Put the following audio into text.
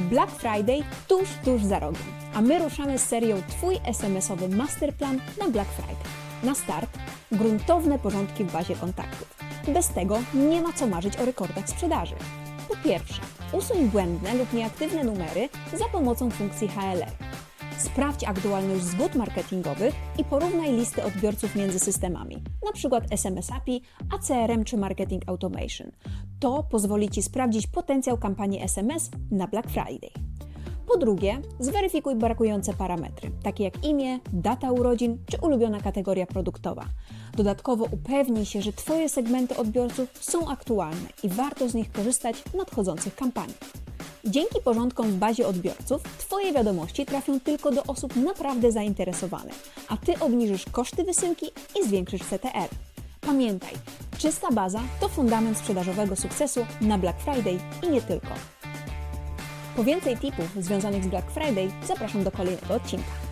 Black Friday tuż, tuż za rogiem, a my ruszamy z serią Twój SMS-owy masterplan na Black Friday. Na start gruntowne porządki w bazie kontaktów. Bez tego nie ma co marzyć o rekordach sprzedaży. Po pierwsze, usuń błędne lub nieaktywne numery za pomocą funkcji HLR. Sprawdź aktualność zgód marketingowych i porównaj listy odbiorców między systemami, np. SMS API, ACRM czy Marketing Automation. To pozwoli Ci sprawdzić potencjał kampanii SMS na Black Friday. Po drugie, zweryfikuj brakujące parametry, takie jak imię, data urodzin czy ulubiona kategoria produktowa. Dodatkowo upewnij się, że Twoje segmenty odbiorców są aktualne i warto z nich korzystać w nadchodzących kampaniach. Dzięki porządkom w bazie odbiorców Twoje wiadomości trafią tylko do osób naprawdę zainteresowanych, a Ty obniżysz koszty wysyłki i zwiększysz CTR. Pamiętaj, czysta baza to fundament sprzedażowego sukcesu na Black Friday i nie tylko. Po więcej tipów związanych z Black Friday zapraszam do kolejnego odcinka.